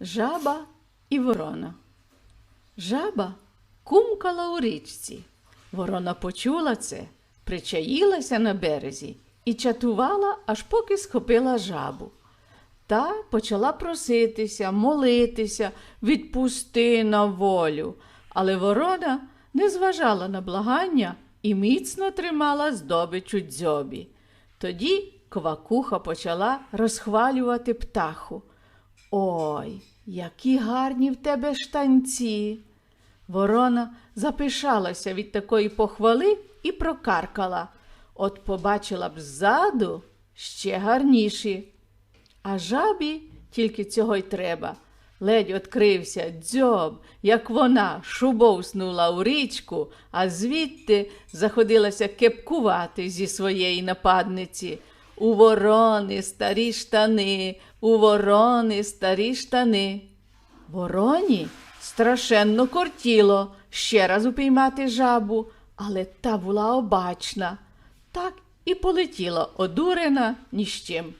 Жаба і ворона. Жаба кумкала у річці. Ворона почула це, причаїлася на березі і чатувала, аж поки схопила жабу. Та почала проситися, молитися, відпусти на волю. Але ворона не зважала на благання і міцно тримала здобич у дзьобі. Тоді квакуха почала розхвалювати птаху. Ой, які гарні в тебе штанці. Ворона запишалася від такої похвали і прокаркала. От побачила б ззаду ще гарніші. А жабі тільки цього й треба. Ледь відкрився дзьоб, як вона шубовснула у річку, а звідти заходилася кепкувати зі своєї нападниці. У ворони старі штани, у ворони старі штани. Вороні страшенно кортіло ще раз упіймати жабу, але та була обачна. Так і полетіла одурена ні з чим.